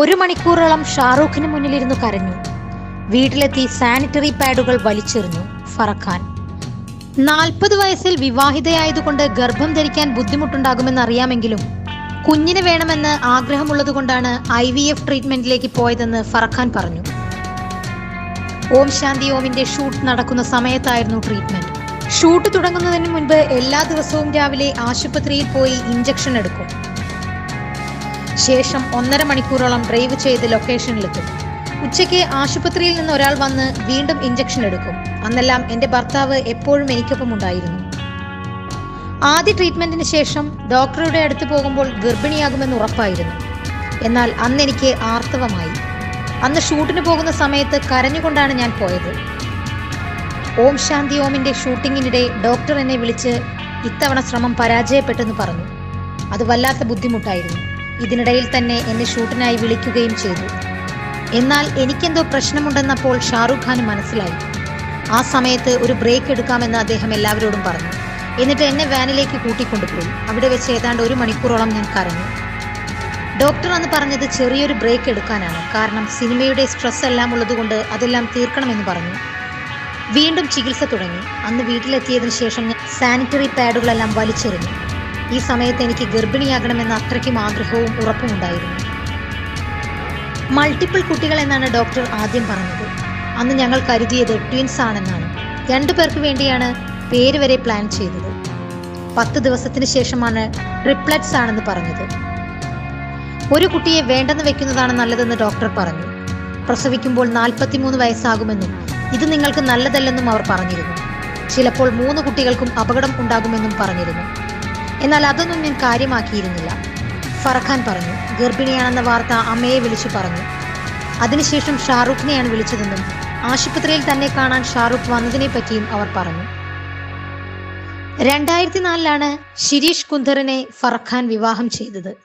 ഒരു മണിക്കൂറോളം ഷാറൂഖിന് മുന്നിലിരുന്ന് കരഞ്ഞു. വീട്ടിലെത്തി സാനിറ്ററി പാഡുകൾ വലിച്ചെറിഞ്ഞു ഫറഖാൻ. നാൽപ്പത് വയസ്സിൽ വിവാഹിതയായതുകൊണ്ട് ഗർഭം ധരിക്കാൻ ബുദ്ധിമുട്ടുണ്ടാകുമെന്ന് അറിയാമെങ്കിലും കുഞ്ഞിനെ വേണമെന്ന് ആഗ്രഹമുള്ളതുകൊണ്ടാണ് ഐ വി എഫ് ട്രീറ്റ്മെന്റിലേക്ക് പോയതെന്ന് ഫറഖാൻ പറഞ്ഞു. ഓം ശാന്തി ഓമിന്റെ ഷൂട്ട് നടക്കുന്ന സമയത്തായിരുന്നു ട്രീറ്റ്മെന്റ്. ഷൂട്ട് തുടങ്ങുന്നതിന് മുൻപ് എല്ലാ ദിവസവും രാവിലെ ആശുപത്രിയിൽ പോയി ഇഞ്ചക്ഷൻ എടുക്കും. ശേഷം ഒന്നര മണിക്കൂറോളം ഡ്രൈവ് ചെയ്ത് ലൊക്കേഷനിലെത്തും. ഉച്ചയ്ക്ക് ആശുപത്രിയിൽ നിന്ന് ഒരാൾ വന്ന് വീണ്ടും ഇഞ്ചക്ഷൻ എടുക്കും. അന്നെല്ലാം എന്റെ ഭർത്താവ് എപ്പോഴും എനിക്കൊപ്പം ഉണ്ടായിരുന്നു. ആദ്യ ട്രീറ്റ്മെന്റിന് ശേഷം ഡോക്ടറുടെ അടുത്ത് പോകുമ്പോൾ ഗർഭിണിയാകുമെന്ന് ഉറപ്പായിരുന്നു. എന്നാൽ അന്ന് എനിക്ക് ആർത്തവമായി. അന്ന് ഷൂട്ടിന് പോകുന്ന സമയത്ത് കരഞ്ഞുകൊണ്ടാണ് ഞാൻ പോയത്. ഓം ശാന്തി ഓമിന്റെ ഷൂട്ടിങ്ങിനിടെ ഡോക്ടർ എന്നെ വിളിച്ച് ഇത്തവണ ശ്രമം പരാജയപ്പെട്ടെന്ന് പറഞ്ഞു. അത് വല്ലാത്ത ബുദ്ധിമുട്ടായിരുന്നു. ഇതിനിടയിൽ തന്നെ എന്നെ ഷൂട്ടിനായി വിളിക്കുകയും ചെയ്തു. എന്നാൽ എനിക്കെന്തോ പ്രശ്നമുണ്ടെന്നപ്പോൾ ഷാറുഖ് ഖാന് മനസ്സിലായി. ആ സമയത്ത് ഒരു ബ്രേക്ക് എടുക്കാമെന്ന് അദ്ദേഹം എല്ലാവരോടും പറഞ്ഞു. എന്നിട്ട് എന്നെ വാനിലേക്ക് കൂട്ടിക്കൊണ്ടുപോയി. അവിടെ വെച്ച് ഏതാണ്ട് ഒരു മണിക്കൂറോളം ഞാൻ കരഞ്ഞു. ഡോക്ടർ അന്ന് പറഞ്ഞത് ചെറിയൊരു ബ്രേക്ക് എടുക്കാനാണ്. കാരണം സിനിമയുടെ സ്ട്രെസ് എല്ലാം ഉള്ളതുകൊണ്ട് അതെല്ലാം തീർക്കണമെന്ന് പറഞ്ഞു. വീണ്ടും ചികിത്സ തുടങ്ങി. അന്ന് വീട്ടിലെത്തിയതിനു ശേഷം ഞാൻ സാനിറ്ററി പാഡുകളെല്ലാം വലിച്ചെറിഞ്ഞു. ഈ സമയത്ത് എനിക്ക് ഗർഭിണിയാകണമെന്ന അത്രയ്ക്കും ആഗ്രഹവും ഉറപ്പുമുണ്ടായിരുന്നു മൾട്ടിപ്പിൾ കുട്ടികൾ എന്നാണ് ഡോക്ടർ ആദ്യം പറഞ്ഞത്. അന്ന് ഞങ്ങൾ കരുതിയത് ട്വിൻസ് ആണെന്നാണ്. രണ്ടു പേർക്ക് വേണ്ടിയാണ് പേര് വരെ പ്ലാൻ ചെയ്തത്. പത്ത് ദിവസത്തിന് ശേഷമാണ് ട്രിപ്ലറ്റ്സ് ആണെന്ന് പറഞ്ഞത്. ഒരു കുട്ടിയെ വേണ്ടെന്ന് വെക്കുന്നതാണ് നല്ലതെന്ന് ഡോക്ടർ പറഞ്ഞു. പ്രസവിക്കുമ്പോൾ നാൽപ്പത്തിമൂന്ന് വയസ്സാകുമെന്നും ഇത് നിങ്ങൾക്ക് നല്ലതല്ലെന്നും അവർ പറഞ്ഞിരുന്നു. ചിലപ്പോൾ മൂന്ന് കുട്ടികൾക്കും അപകടം ഉണ്ടാകുമെന്നും പറഞ്ഞിരുന്നു. എന്നാൽ അതൊന്നും ഞാൻ കാര്യമാക്കിയിരുന്നില്ല. ഫർഖാൻ പറഞ്ഞു ഗർഭിണിയാണെന്ന വാർത്ത അമ്മയെ വിളിച്ചു പറഞ്ഞു. അതിനുശേഷം ഷാറൂഖിനെയാണ് വിളിച്ചതെന്നും ആശുപത്രിയിൽ തന്നെ കാണാൻ ഷാറൂഖ് വന്നതിനെ പറ്റിയും അവർ പറഞ്ഞു. രണ്ടായിരത്തി നാലിലാണ് ശിരീഷ് കുന്ദറിനെ ഫർഖാൻ വിവാഹം ചെയ്തത്.